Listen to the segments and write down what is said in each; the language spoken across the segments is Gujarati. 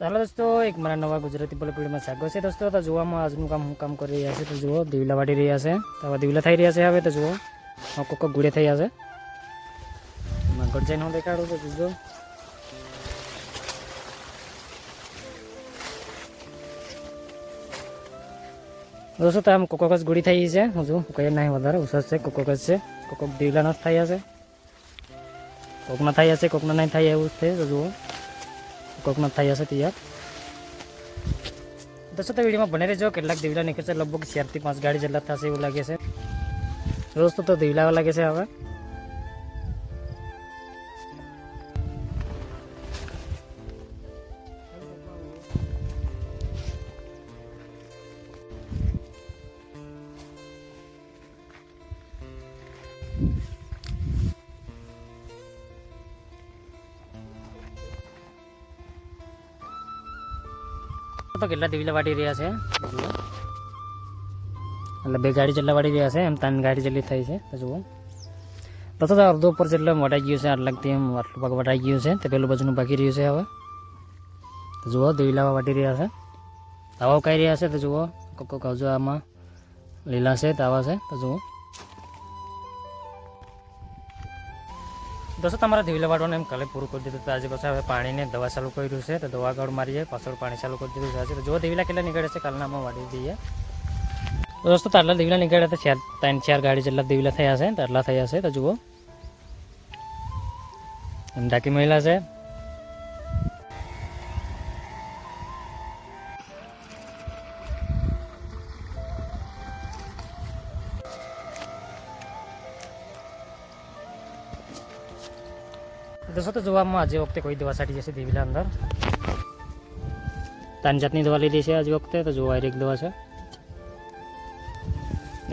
તો હાલો દોસ્તો, એક મારા નવા ગુજરાતી બ્લોગ વિડીયોમાં સ્વાગત છે દોસ્તો. તો જોવામાં આજનું કામ હું કામ કરી રહ્યા છે. તો જુઓ, દીવલા વાટી રહ્યા છે. તો હવે દીવલા થઈ રહ્યા છે હવે, તો જુઓ. કોક ગુડે થયા છે. આગળ જઈને હું દેખાડું તો જોજો દોસ્તો, તો આમ કોકોકસ ગુડી થઈ છે. હું જો કઈ નહીં, વધારે ઉસસ છે. કોકોકસ છે. કોકોક દીવલા ન થયા છે. કોકના થઈ હશે કોકના નહીં થાય એવું છે, તો જુઓ. કોકના થઈ હશે તૈયાર. દોસ્તો, તો વિડીયોમાં બને રહેજો. કેટલાક દીવલા નીકળશે. લગભગ ચારથી પાંચ ગાડી જેટલા થશે એવું લાગે છે. દોસ્તો, તો દીવલા લાગે છે હવે. તો કેટલા દીવલા વાટી રહ્યા છે? એટલે બે ગાડી જેટલા વાટી રહ્યા છે, એમ ત્રણ ગાડી જેટલી થઈ છે, તો જુઓ. તો તો અડધો ઉપર જેટલો વટાઈ ગયું છે આટલાથી એમ આટલું ભાગ વટાઈ ગયું છે, તે પેલું બાજુનું બાકી રહ્યું છે હવે. તો જુઓ દીવલા વાટી રહ્યા છે. તાવા કઈ રહ્યા છે, તો જુઓ. કોક કોક હજુ આમાં. લીલા છે, તાવા છે, તો જુઓ. દોસ્તો, તમારા દીવલા વાટવાનું એમ કલે પૂરું કરી દીધું. આજે પછી હવે પાણીને દવા ચાલુ કર્યું છે. તો દવા ગળ મારીએ, પાછળ પાણી ચાલુ કરી દીધું છે. તો જો દીવલા કેટલા નીકળે છે કાલનામાં વાળી દઈએ. દોસ્તો, તો આટલા દીવલા નીકળ્યા તો ચાર, ત્રણ, ચાર ગાડી જેટલા દીવલા થયા છે તો થયા છે, તો જુઓ. એમ ડાકી મહિલા છે. દોસ્તો, તો જોવામાં આજે વખતે કોઈ દવા સાટી જશે દેવીલા અંદર? ત્રણ જાતની દવા લીધી છે આજે વખતે, તો જોવા એક દવા છે.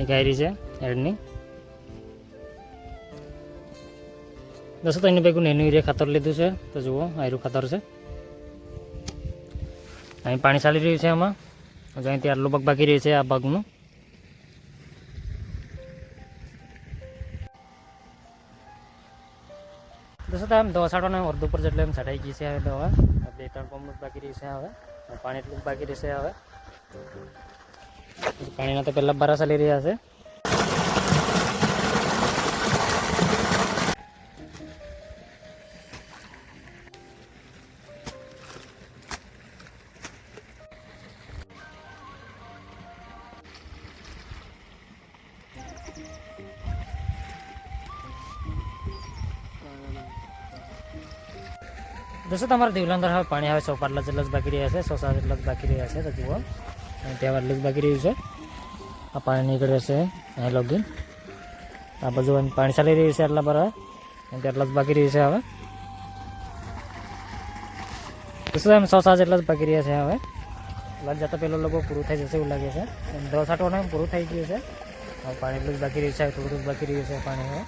એક આયરી છે, એડની. દોસ્તો, તો એની ભેગું નેનું એરિયા ખાતર લીધું છે, તો જુઓ, આયરું ખાતર છે. અહીં પાણી ચાલી રહ્યું છે આમાં. હજુ અહીંથી આટલું બગ બાકી રહ્યું છે આ ભાગનું. દોસ્તો આમ દવા છાંટવાનો અડધું પર જેટલે એમ છટાઈ ગઈ છે હવે દવા. બે ત્રણ પંપ બાકી રહેશે હવે. પાણી એટલું બાકી રહેશે હવે. પાણીના તો પહેલાં બારા ચાલી રહ્યા છે. દોસ્તો તમારા દીવલા અંદર હવે પાણી હવે સો પાટલા જેટલા જ બાકી રહ્યા છે સો સાત જેટલા જ બાકી રહ્યા છે, તો જુઓ. ત્યાં એટલું જ બાકી રહ્યું છે. આ પાણી નીકળે છે અહીં લોગીન. આ બાજુ પાણી ચાલી રહ્યું છે એટલા બરાબર એટલા જ બાકી રહ્યું છે હવે. દોસ્તો એમ સો સાત જેટલા જ બાકી રહ્યા છે હવે? લગ જતા પેલો લોકો પૂરું થઈ જશે એવું લાગે છે. છાંટવાનું એમ પૂરું થઈ ગયું છે. પાણી એટલું જ બાકી રહ્યું છે થોડું બાકી રહ્યું છે પાણી હવે.